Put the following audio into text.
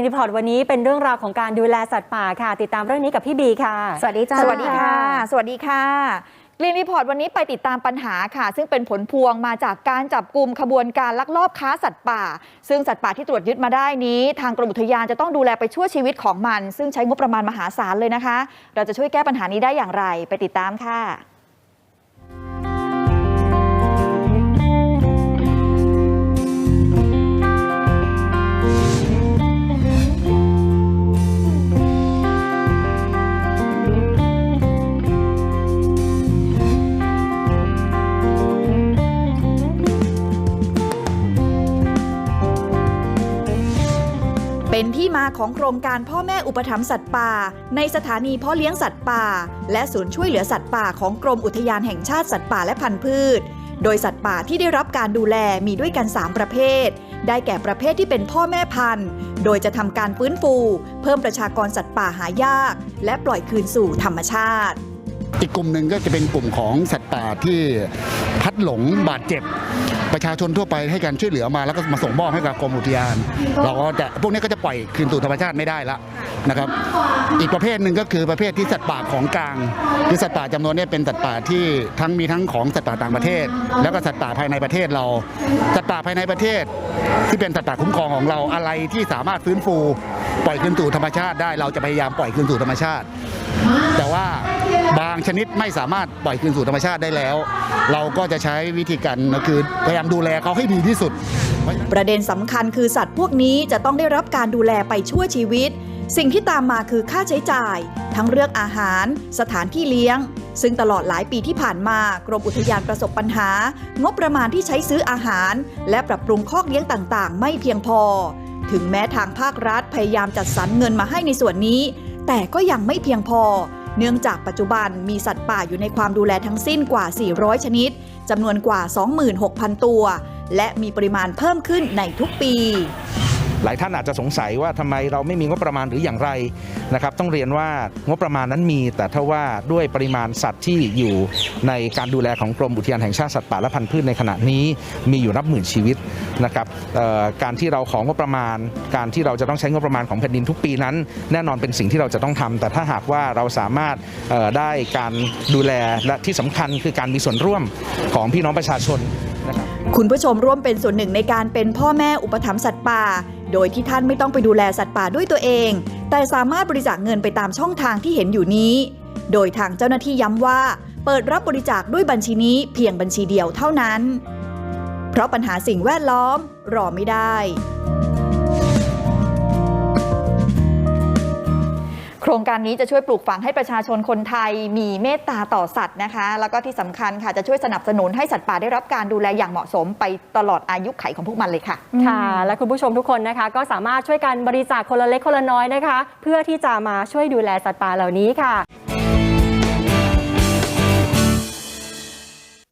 นรีพอร์ตวันนี้เป็นเรื่องราวของการดูแลสัตว์ป่าค่ะ ติดตามเรื่องนี้กับพี่บีค่ะ สวัสดีจ้าสวัสดีค่ะ สวัสดีค่ะกรีนรีพอร์ตวันนี้ไปติดตามปัญหาค่ะ ซึ่งเป็นผลพวงมาจากการจับกลุ่มขบวนการลักลอบค้าสัตว์ป่า ซึ่งสัตว์ป่าที่ตรวจยึดมาได้นี้ ทางกรมอุทยานจะต้องดูแลไปชั่วชีวิตของมัน ซึ่งใช้งบประมาณมหาศาลเลยนะคะ เราจะช่วยแก้ปัญหานี้ได้อย่างไรไปติดตามค่ะ เป็นที่มาของโครงการพ่อแม่อุปถัมภ์สัตว์ป่า ในสถานีเพาะเลี้ยงสัตว์ป่า และศูนย์ช่วยเหลือสัตว์ป่าของกรมอุทยานแห่งชาติสัตว์ป่าและพันธุ์พืช โดยสัตว์ป่าที่ได้รับการดูแลมีด้วยกัน 3 ประเภท ได้แก่ประเภทที่เป็นพ่อแม่พันธุ์ โดยจะทำการฟื้นฟู เพิ่มประชากรสัตว์ป่าหายาก และปล่อยคืนสู่ธรรมชาติอีกกลุ่มหนึ่งก็จะเป็นกลุ่มของสัตว์ป่าที่พัดหลงบาดเจ็บ ประชาชนทั่วไปให้การช่วยเหลือมาแล้วก็มาส่งมอบให้กับกรมอุทยาน เราก็จะพวกนี้ก็จะปล่อยคืนสู่ธรรมชาติไม่ได้ละนะครับ อีกประเภทหนึ่งก็คือประเภทที่สัตว์ป่าของกลางคือสัตว์ป่าจำนวนนี้เป็นสัตว์ป่าที่ทั้งมีทั้งของสัตว์ป่าต่างประเทศ แล้วก็สัตว์ป่าภายในประเทศเรา สัตว์ป่าภายในประเทศ ที่เป็นสัตว์ป่าคุ้มครองของเราอะไรที่สามารถฟื้นฟูปล่อยคืนสู่ธรรมชาติได้เราจะพยายามปล่อยคืนสู่ธรรมชาติ แต่ว่าบางชนิดไม่สามารถปล่อยคืนสู่ธรรมชาติได้แล้ว เราก็จะใช้วิธีการก็คือพยายามดูแลเขาให้ดีที่สุด ประเด็นสำคัญคือสัตว์พวกนี้จะต้องได้รับการดูแลไปชั่วชีวิต สิ่งที่ตามมาคือค่าใช้จ่าย ทั้งเรื่องอาหาร สถานที่เลี้ยง ซึ่งตลอดหลายปีที่ผ่านมากรมอุทยานประสบปัญหา งบประมาณที่ใช้ซื้ออาหาร และปรับปรุงคอกเลี้ยงต่างๆ ไม่เพียงพอ ถึงแม้ทางภาครัฐพยายามจัดสรรเงินมาให้ในส่วนนี้ แต่ก็ยังไม่เพียงพอ เนื่องจากปัจจุบันมีสัตว์ป่าอยู่ในความดูแลทั้งสิ้นกว่า 400 ชนิดจำนวนกว่า 26,000 ตัว และมีปริมาณเพิ่มขึ้นในทุกปี หลายท่านอาจจะสงสัยว่าทำไมเราไม่มีงบประมาณหรืออย่างไรนะครับต้องเรียนว่างบประมาณนั้นมี แต่ถ้าว่าด้วยปริมาณสัตว์ที่อยู่ในการดูแลของกรมอุทยานแห่งชาติสัตว์ป่าและพันธุ์พืชในขณะนี้มีอยู่นับหมื่นชีวิตนะครับการที่เราของงบประมาณ การที่เราจะต้องใช้งบประมาณของแผ่นดินทุกปีนั้น แน่นอนเป็นสิ่งที่เราจะต้องทำแต่ถ้าหากว่าเราสามารถได้การดูแลและที่สำคัญคือการมีส่วนร่วมของพี่น้องประชาชนนะครับคุณผู้ชมร่วมเป็นส่วนหนึ่งในการเป็นพ่อแม่อุปถัมภ์สัตว์ป่า โดยที่ท่านไม่ต้องไปดูแลสัตว์ป่าด้วยตัวเอง แต่สามารถบริจาคเงินไปตามช่องทางที่เห็นอยู่นี้ โดยทางเจ้าหน้าที่ย้ำว่า เปิดรับบริจาคด้วยบัญชีนี้เพียงบัญชีเดียวเท่านั้น เพราะปัญหาสิ่งแวดล้อมรอไม่ได้ โครงการนี้จะช่วยปลูกฝังให้ประชาชนคนไทยมีเมตตาต่อสัตว์นะคะ แล้วก็ที่สำคัญค่ะจะช่วยสนับสนุนให้สัตว์ป่าได้รับการดูแลอย่างเหมาะสมไปตลอดอายุไขของพวกมันเลยค่ะ ค่ะ และคุณผู้ชมทุกคนนะคะ ก็สามารถช่วยกันบริจาคคนละเล็กคนละน้อยนะคะ เพื่อที่จะมาช่วยดูแลสัตว์ป่าเหล่านี้ค่ะ